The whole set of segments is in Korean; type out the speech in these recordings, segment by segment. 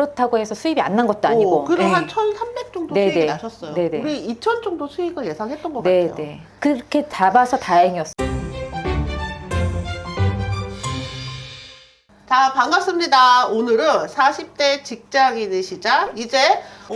그렇다고 해서 수입이 안 난 것도 아니고. 오, 그래도 네. 한 1,300 정도 네, 수익이 네. 나셨어요. 네, 네. 우리 2,000 정도 수익을 예상했던 것 네, 같아요. 네. 그렇게 잡아서 다행이었어요. 자, 반갑습니다. 오늘은 40대 직장인이시자 이제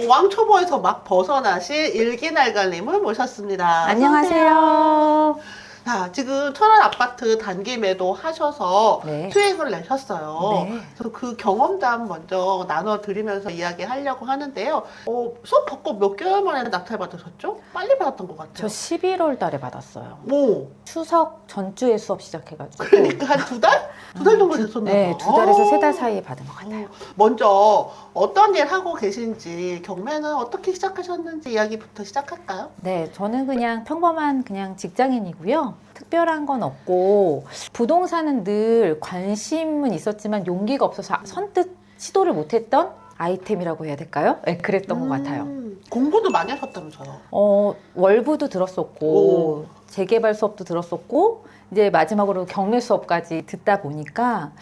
왕초보에서 막 벗어나실 일기날갈님을 모셨습니다. 안녕하세요. 자, 지금 천안 아파트 단기 매도 하셔서 네. 수익을 내셨어요. 네. 그래서 그 경험담 먼저 나눠드리면서 이야기 하려고 하는데요. 어, 수업 받고 몇 개월 만에 낙찰 받으셨죠? 빨리 받았던 것저 같아요. 11월 달에 받았어요. 오, 추석 전주에 수업 시작해가지고. 그러니까 한 두 달? 두 달 정도 됐었나 네, 봐. 두 달에서 어. 세달 사이에 받은 것 같아요. 어, 먼저 어떤 일 하고 계신지 경매는 어떻게 시작하셨는지 이야기부터 시작할까요? 네, 저는 그냥 평범한 그냥 직장인이고요. 특별한 건 없고 부동산은 늘 관심은 있었지만 용기가 없어서 선뜻 시도를 못했던 아이템이라고 해야 될까요? 네, 그랬던 것 같아요. 음, 공부도 많이 하셨다면서요? 어, 월부도 들었었고 오. 재개발 수업도 들었었고 이제 마지막으로 경매 수업까지 듣다 보니까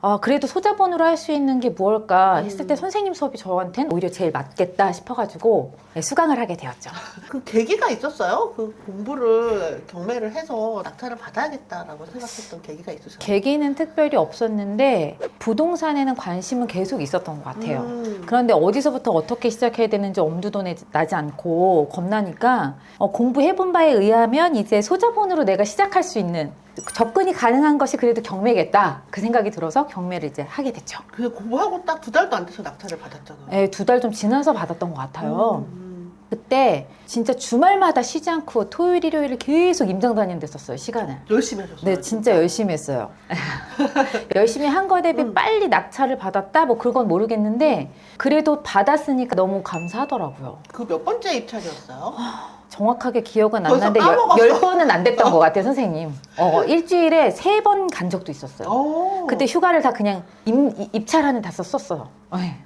아, 그래도 소자본으로 할 수 있는 게 무엇일까 했을 때 음. 선생님 수업이 저한테는 오히려 제일 맞겠다 싶어가지고 네, 수강을 하게 되었죠. 그 계기가 있었어요? 그 공부를 경매를 해서 낙찰을 받아야겠다라고 생각했던 계기가 있으셨어요? 계기는 특별히 없었는데 부동산에는 관심은 계속 있었던 것 같아요. 음. 그런데 어디서부터 어떻게 시작해야 되는지 엄두도 내- 나지 않고 겁나니까 어, 공부해본 바에 의하면 이제 소자본으로 내가 시작할 수 있는 접근이 가능한 것이 그래도 경매겠다 그 생각이 들어서 경매를 이제 하게 됐죠. 그 공부하고 딱 두 달도 안 돼서 낙찰을 받았잖아요. 네, 두 달 좀 지나서 받았던 것 같아요. 음, 그때 진짜 주말마다 쉬지 않고 토요일, 일요일을 계속 임장 다니는 데 썼어요 시간을. 음. 열심히 하셨어요. 네, 진짜 열심히 했어요. 열심히 한 거 대비 음. 빨리 낙찰을 받았다? 뭐 그건 모르겠는데, 그래도 받았으니까 너무 감사하더라고요. 그 몇 번째 입찰이었어요? 정확하게 기억은 안 벌써 나는데, 까먹었어. 열, 열 번은 안 됐던 것 같아요, 선생님. 어, 일주일에 세 번 간 적도 있었어요. 어. 그때 휴가를 다 그냥 입, 입찰하는 다 썼어요. 네.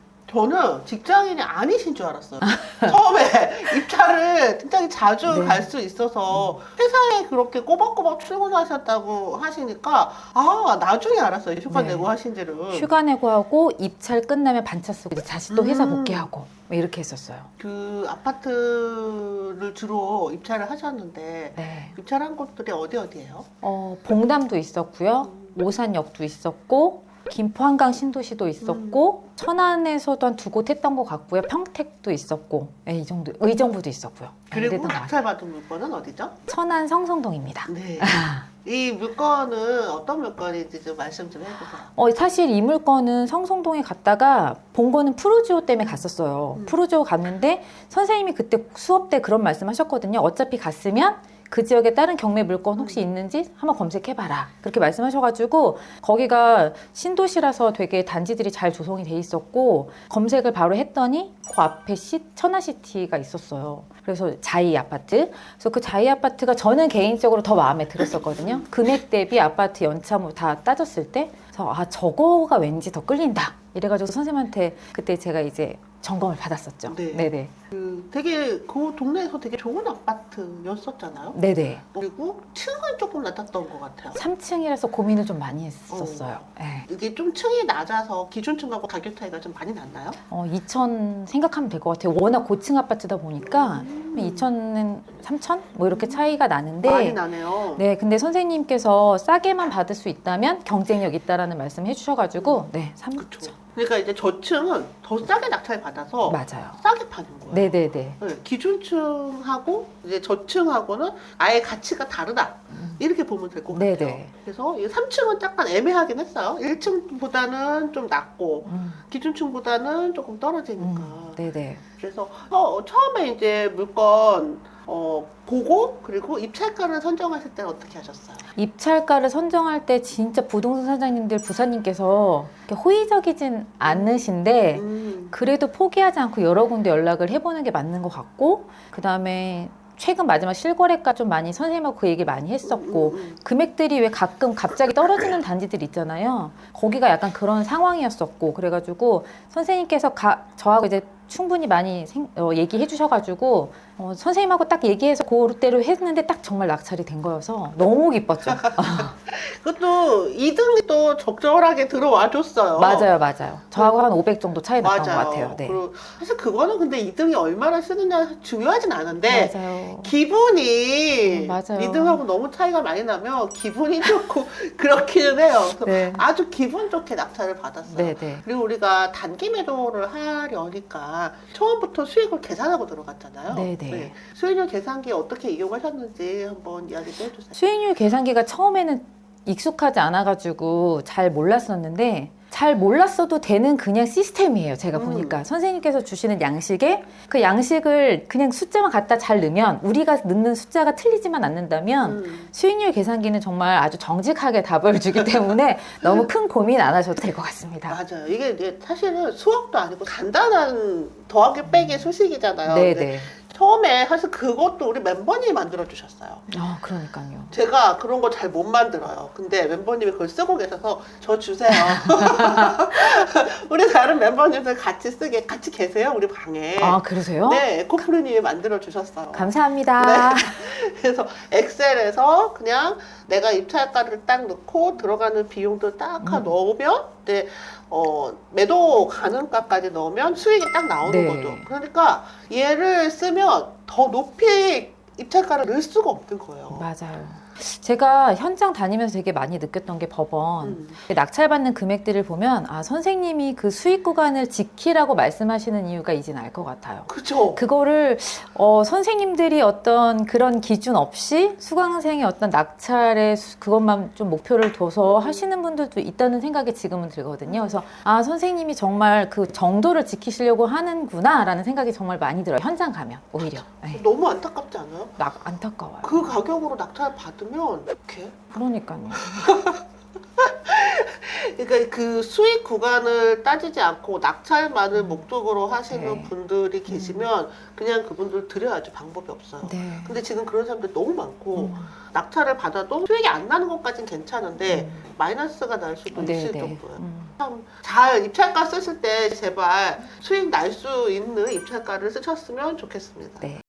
저는 직장인이 아니신 줄 알았어요. 처음에 입찰을 굉장히 자주 네. 갈 수 있어서 회사에 그렇게 꼬박꼬박 출근하셨다고 하시니까 아 나중에 알았어요. 휴가 네. 내고 하신지를. 휴가 내고 하고, 입찰 끝나면 반차 쓰고, 이제 다시 또 회사 음. 복귀하고, 뭐 이렇게 했었어요. 그 아파트를 주로 입찰을 하셨는데 네. 입찰한 곳들이 어디 어디예요? 어, 봉담도 있었고요. 오산역도 있었고 김포 한강 신도시도 있었고 천안에서도 한 두 곳 했던 것 같고요. 평택도 있었고 네, 이 정도 의정부도 있었고요. 네, 그리고. 낙찰 받은 물건은 어디죠? 천안 성성동입니다. 네. 이 물건은 어떤 물건인지 좀 말씀 좀 해주세요. 어, 사실 이 물건은 성성동에 갔다가 본 거는 프로지오 때문에 갔었어요. 음. 프로지오 갔는데 선생님이 그때 수업 때 그런 말씀 하셨거든요. 어차피 갔으면 그 지역에 다른 경매 물건 혹시 음. 있는지 한번 검색해봐라. 그렇게 말씀하셔가지고 거기가 신도시라서 되게 단지들이 잘 조성이 돼 있었고 검색을 바로 했더니 그 앞에 시, 천하시티가 있었어요. 그래서 자이 아파트. 그래서 그 자이 아파트가 저는 개인적으로 더 마음에 들었었거든요. 금액 대비 아파트 연차 뭐다 따졌을 때. 그래서 아 저거가 왠지 더 끌린다. 이래가지고 선생님한테 그때 제가 이제 점검을 받았었죠. 네. 네네. 그 되게 그 동네에서 되게 좋은 아파트였었잖아요. 네네. 그리고 층은 조금 낮았던 것 같아요. 3층이라서 고민을 좀 많이 했었어요. 네. 이게 좀 층이 낮아서 기준층하고 가격 차이가 좀 많이 났나요? 어, 2천 생각하면 될 것 같아요. 워낙 고층 아파트다 보니까 음. 2천은 3천? 뭐 이렇게 차이가 나는데 많이 나네요. 네, 근데 선생님께서 싸게만 받을 수 있다면 경쟁력 있다라는 말씀 해주셔가지고 네, 3천 그렇죠. 그러니까 이제 저층은 더 싸게 낙찰 받아서 맞아요. 싸게 파는 거예요. 네네네. 네, 기준층하고 이제 저층하고는 아예 가치가 다르다. 이렇게 보면 될 것 같아요. 네네. 그래서 이 3층은 약간 애매하긴 했어요. 1층보다는 좀 낮고 음, 기준층보다는 조금 떨어지니까. 음, 네네. 그래서 어, 처음에 이제 물건 어, 보고 그리고 입찰가를 선정하실 때는 어떻게 하셨어요? 입찰가를 선정할 때 진짜 부동산 사장님들 부사님께서 이렇게 호의적이진 않으신데 음. 그래도 포기하지 않고 여러 군데 연락을 해보는 게 맞는 것 같고 그 다음에 최근 마지막 실거래가 좀 많이 선생님하고 그 얘기 많이 했었고 음, 음, 금액들이 왜 가끔 갑자기 떨어지는 단지들 있잖아요. 거기가 약간 그런 상황이었었고 그래가지고 선생님께서 가, 저하고 이제 충분히 많이 생- 어, 얘기해 주셔가지고 어, 선생님하고 딱 얘기해서 그대로 했는데 딱 정말 낙찰이 된 거여서 너무 기뻤죠. 그것도 2등이 또 적절하게 들어와 줬어요. 맞아요, 맞아요. 저하고 한 500 정도 차이 났던. 것 같아요. 네. 그리고 사실 그거는 근데 2등이 얼마나 쓰느냐 중요하진 않은데 맞아요. 기분이 음, 맞아요. 2등하고 너무 차이가 많이 나면 기분이 좋고 그렇기는 해요. 그래서 네. 아주 기분 좋게 낙찰을 받았어요. 네, 네. 그리고 우리가 단기 매도를 하려니까 처음부터 수익을 계산하고 들어갔잖아요. 네, 네. 수익률 계산기 어떻게 이용하셨는지 한번 이야기 좀 해주세요. 수익률 계산기가 처음에는 익숙하지 않아가지고 잘 몰랐었는데 잘 몰랐어도 되는 그냥 시스템이에요. 제가 음. 보니까 선생님께서 주시는 양식에 그 양식을 그냥 숫자만 갖다 잘 넣으면 우리가 넣는 숫자가 틀리지만 않는다면 음. 수익률 계산기는 정말 아주 정직하게 답을 주기 때문에 너무 큰 고민 안 하셔도 될 것 같습니다. 맞아요. 이게 사실은 수학도 아니고 간단한 더하기 빼기 수식이잖아요. 네, 근데 네. 처음에 사실 그것도 우리 멤버님이 만들어 주셨어요. 아, 그러니까요. 제가 그런 거 잘 못 만들어요. 근데 멤버님이 그걸 쓰고 계셔서 저 주세요. 우리 다른 멤버님들 같이 쓰게 같이 계세요 우리 방에. 아, 그러세요? 네, 에코프리님이 만들어 주셨어요. 감사합니다. 그래서 엑셀에서 그냥 내가 입찰가를 딱 넣고 들어가는 비용도 딱 음. 넣으면 이제 어, 매도 가능가까지 넣으면 수익이 딱 나오는 네. 거죠. 그러니까 얘를 쓰면 더 높이 입찰가를 넣을 수가 없는 거예요. 맞아요. 제가 현장 다니면서 되게 많이 느꼈던 게 법원 음. 낙찰받는 금액들을 보면 아 선생님이 그 수익 구간을 지키라고 말씀하시는 이유가 이젠 알 것 같아요. 그죠? 그거를 어, 선생님들이 어떤 그런 기준 없이 수강생의 어떤 낙찰에 수- 그것만 좀 목표를 둬서 하시는 분들도 있다는 생각이 지금은 들거든요. 그래서 아 선생님이 정말 그 정도를 지키시려고 하는구나라는 생각이 정말 많이 들어요. 현장 가면 오히려 네. 너무 안타깝지 않아요? 낙 안타까워요. 그 가격으로 낙찰 받으면 이렇게 그러니까요. 그러니까 그 수익 구간을 따지지 않고 낙찰만을 목적으로 하시는 네. 분들이 계시면 그냥 그분들 드려야죠 방법이 없어요. 네. 근데 지금 그런 사람들 너무 많고 음. 낙찰을 받아도 수익이 안 나는 것까진 괜찮은데 음. 마이너스가 날 수도 네, 있을 네. 정도예요. 음. 참잘 입찰가 쓰실 때 제발 수익 날 수 있는 입찰가를 쓰셨으면 좋겠습니다. 네.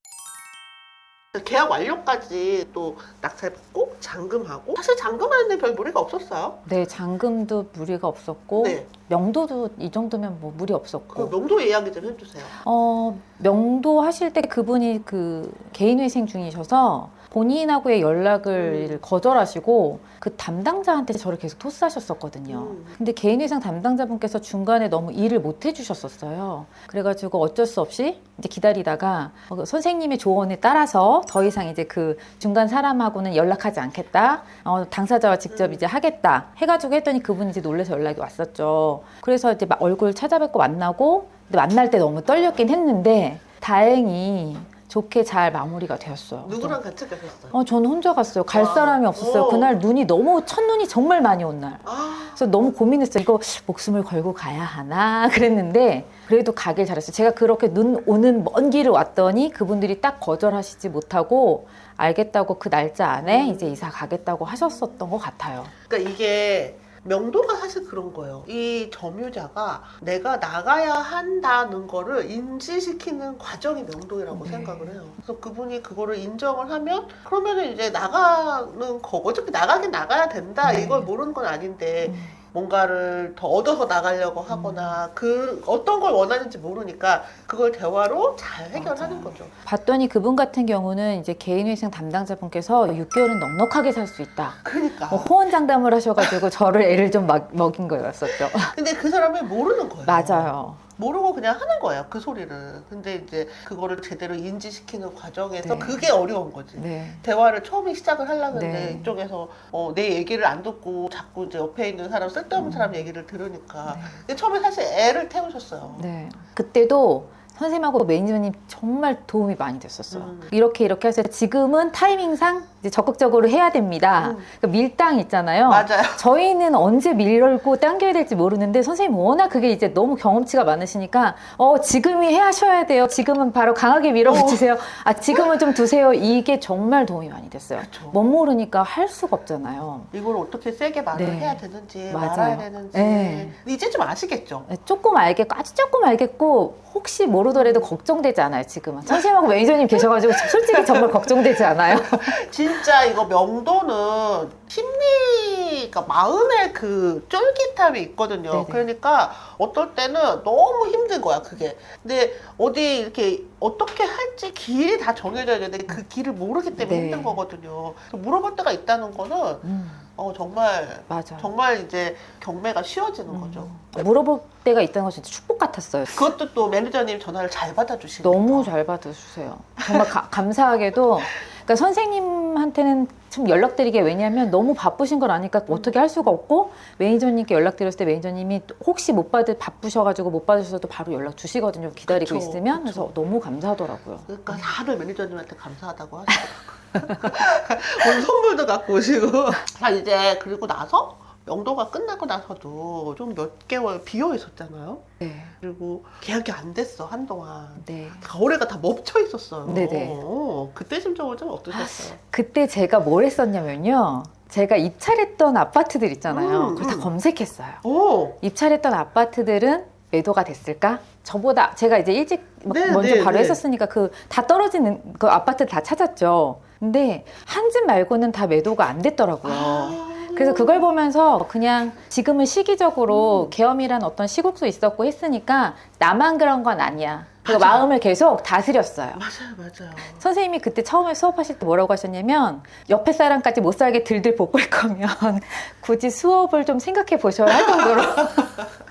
계약 완료까지 또 낙찰 받고 잔금하고 사실 잔금하는데 별 무리가 없었어요. 네, 잔금도 무리가 없었고 네. 명도도 이 정도면 뭐 무리 그 없었고. 명도 이야기 좀 해주세요. 어, 명도 하실 때 그분이 그 개인 회생 중이셔서 본인하고의 연락을 음. 거절하시고 그 담당자한테 저를 계속 토스하셨었거든요. 음. 근데 개인회생 담당자분께서 중간에 너무 일을 못 해주셨었어요. 그래가지고 어쩔 수 없이 이제 기다리다가 어, 그 선생님의 조언에 따라서 더 이상 이제 그 중간 사람하고는 연락하지 않겠다. 어, 당사자와 직접 음. 이제 하겠다. 해가지고 했더니 그분이 이제 놀래서 연락이 왔었죠. 그래서 이제 막 얼굴 찾아뵙고 만나고 만날 때 너무 떨렸긴 했는데 다행히 좋게 잘 마무리가 되었어요. 누구랑 같이 가셨어요? 어, 저는 혼자 갔어요. 갈 와. 사람이 없었어요. 오. 그날 눈이 너무, 첫눈이 정말 많이 온 날. 아, 그래서 너무 고민했어요. 이거 목숨을 걸고 가야 하나? 그랬는데, 그래도 가길 잘했어요. 제가 그렇게 눈 오는 먼 길을 왔더니 그분들이 딱 거절하시지 못하고, 알겠다고 그 날짜 안에 음. 이제 이사 가겠다고 하셨었던 것 같아요. 그러니까 이게 명도가 사실 그런 거예요. 이 점유자가 내가 나가야 한다는 거를 인지시키는 과정이 명도라고 네. 생각을 해요. 그래서 그분이 그거를 인정을 하면 그러면은 이제 나가는 거 어차피 나가긴 나가야 된다. 네. 이걸 모르는 건 아닌데 음. 뭔가를 더 얻어서 나가려고 하거나 그 어떤 걸 원하는지 모르니까 그걸 대화로 잘 해결하는. 거죠. 봤더니 그분 같은 경우는 이제 개인회생 담당자분께서 6개월은 넉넉하게 살 수 있다. 그러니까. 뭐 호언 장담을 하셔가지고 저를 애를 좀 막, 먹인 거였었죠. 근데 그 사람이 모르는 거예요. 맞아요. 모르고 그냥 하는 거예요. 그 소리를. 근데 이제 그거를 제대로 인지시키는 과정에서 네. 그게 어려운 거지. 네. 대화를 처음에 시작을 하려는데 네. 이쪽에서 어, 내 얘기를 안 듣고 자꾸 이제 옆에 있는 사람 쓸데없는 음. 사람 얘기를 들으니까 네. 처음에 사실 애를 태우셨어요. 네. 그때도 선생님하고 매니저님 정말 도움이 많이 됐었어요. 음. 이렇게 이렇게 해서 지금은 타이밍상 이제 적극적으로 해야 됩니다. 음. 그 밀당 있잖아요. 맞아요. 저희는 언제 밀고 당겨야 될지 모르는데 선생님 워낙 그게 이제 너무 경험치가 많으시니까 어 지금이 해 하셔야 돼요. 지금은 바로 강하게 밀어붙이세요. 아 지금은 좀 두세요. 이게 정말 도움이 많이 됐어요. 그렇죠. 못 모르니까 할 수가 없잖아요. 이걸 어떻게 세게 말을 네. 해야 되는지 맞아요. 말아야 되는지 네. 이제 좀 아시겠죠? 조금 알겠고 아주 조금 알겠고 혹시 모르더라도 걱정되지 않아요, 지금은. 선생님하고 매니저님 계셔가지고 솔직히 정말 걱정되지 않아요. 진짜 이거 명도는 심리, 그러니까 마음의 그 쫄깃함이 있거든요. 네네. 그러니까 어떨 때는 너무 힘든 거야, 그게. 근데 어디 이렇게 어떻게 할지 길이 다 정해져야 되는데 그 길을 모르기 때문에 네. 힘든 거거든요. 그래서 물어볼 때가 있다는 거는 음, 어, 정말 맞아. 정말 이제 경매가 쉬워지는 거죠. 음, 물어볼 때가 있다는 건 진짜 축복 같았어요. 그것도 또 매니저님 전화를 잘 받아주시고 너무 잘 받아주세요. 정말 가- 감사하게도. 그러니까 선생님한테는 좀 연락드리게 왜냐하면 너무 바쁘신 걸 아니까 어떻게 할 수가 없고 매니저님께 연락드렸을 때 매니저님이 혹시 못 받을 바쁘셔가지고 못 받으셔도 바로 연락 주시거든요. 기다리고 그쵸, 있으면. 그래서 너무 감사하더라고요. 그러니까 다들 매니저님한테 감사하다고 하시더라고요. 오늘 선물도 갖고 오시고. 자, 이제 그리고 나서 명도가 끝나고 나서도 좀 몇 개월 비어 있었잖아요. 네, 그리고 계약이 안 됐어, 한동안. 네. 겨울에가 다 멈춰 있었어요. 네네. 어, 그때 심정은 좀 어떠셨어요? 그때 제가 뭘 했었냐면요. 제가 입찰했던 아파트들 있잖아요. 음, 그걸 다 음. 검색했어요. 오! 입찰했던 아파트들은 매도가 됐을까? 저보다 제가 이제 일찍 막 네, 먼저 네, 바로 네. 했었으니까 그 다 떨어지는 그 아파트 다 찾았죠. 근데 한 집 말고는 다 매도가 안 됐더라고요. 아. 그래서 그걸 보면서 그냥 지금은 시기적으로 음. 계엄이란 어떤 시국도 있었고 했으니까 나만 그런 건 아니야. 그. 마음을 계속 다스렸어요. 맞아요, 맞아요. 선생님이 그때 처음에 수업하실 때 뭐라고 하셨냐면 옆에 사람까지 못 살게 들들 볶을 거면 굳이 수업을 좀 생각해 보셔야 할 정도로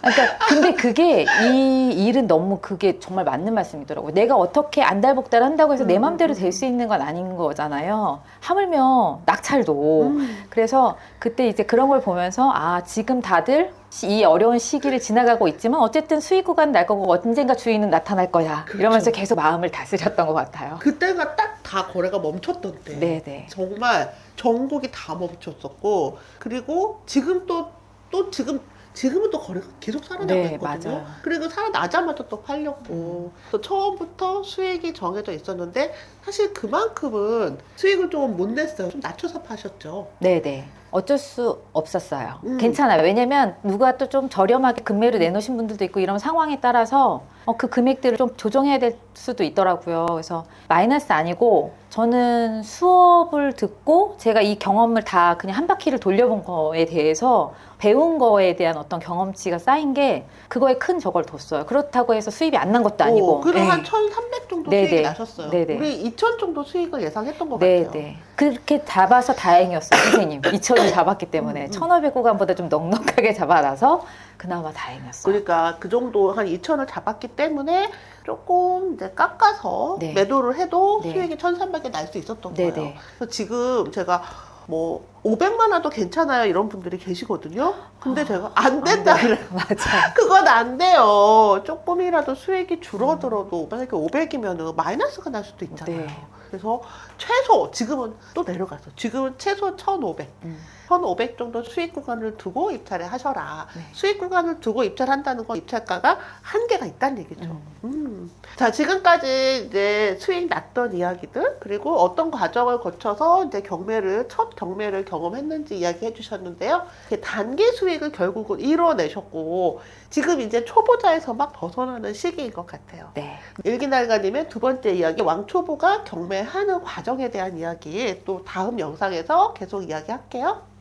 그러니까 근데 그게 이 일은 너무 그게 정말 맞는 말씀이더라고요. 내가 어떻게 안달복달 한다고 해서 내 음, 음, 될수 있는 건 아닌 거잖아요. 하물며 낙찰도 음. 그래서 그때 이제 그런 걸 보면서 아 지금 다들 이 어려운 시기를 지나가고 있지만 어쨌든 수익 구간 날 거고 언젠가 주인은 나타날 거야 그렇죠. 이러면서 계속 마음을 다스렸던 것 같아요. 그때가 딱 다 거래가 멈췄던 때. 네네. 정말 전국이 다 멈췄었고 그리고 지금 또또 지금 지금은 또 거래가 계속 살아나고 네, 있거든요. 맞아요. 그리고 살아나자마자 또 팔렸고 또 처음부터 수익이 정해져 있었는데 사실 그만큼은 수익을 좀 못 냈어요. 좀 낮춰서 파셨죠. 네네. 어쩔 수 없었어요. 음. 괜찮아요. 왜냐면 누가 또 좀 저렴하게 금매로 내놓으신 분들도 있고 이런 상황에 따라서 어, 그 금액들을 좀 조정해야 될 수도 있더라고요. 그래서 마이너스 아니고 저는 수업을 듣고 제가 이 경험을 다 그냥 한 바퀴를 돌려본 거에 대해서 배운 거에 대한 어떤 경험치가 쌓인 게 그거에 큰 저걸 뒀어요. 그렇다고 해서 수입이 안 난 것도 아니고. 오, 그럼 네. 한1,300 정도 네네. 수익이 나셨어요. 네네. 우리 2,000 정도 수익을 예상했던 것 네, 같아요. 네. 그렇게 잡아서 다행이었어요, 선생님. 2천을 잡았기 때문에. 음, 음. 1,500 구간보다 좀 넉넉하게 잡아놔서 그나마 다행이었어요. 그러니까 그 정도 한 2천을 잡았기 때문에 조금 이제 깎아서 네. 매도를 해도 네. 수익이 1,300에 날수 있었던 네, 거예요. 네. 그래서 지금 제가 뭐 500만 원도 괜찮아요 이런 분들이 계시거든요. 근데 아, 제가 안 된다 안 돼. 맞아요. 그건 안 돼요. 조금이라도 수익이 줄어들어도 만약에 500이면은 마이너스가 날 수도 있잖아요. 네. 그래서 최소 지금은 또 내려갔어. 지금은 최소 1,500. 음. 1,500 정도 수익 구간을 두고 입찰을 하셔라. 네. 수익 구간을 두고 입찰한다는 건 입찰가가 한계가 있다는 얘기죠. 음. 음. 자, 지금까지 이제 수익 났던 이야기들, 그리고 어떤 과정을 거쳐서 이제 경매를, 첫 경매를 경험했는지 이야기해 주셨는데요. 단기 수익을 결국은 이뤄내셨고, 지금 이제 초보자에서 막 벗어나는 시기인 것 같아요. 네. 일기날가님의 두 번째 이야기, 왕초보가 경매하는 과정에 대한 이야기, 또 다음 영상에서 계속 이야기할게요.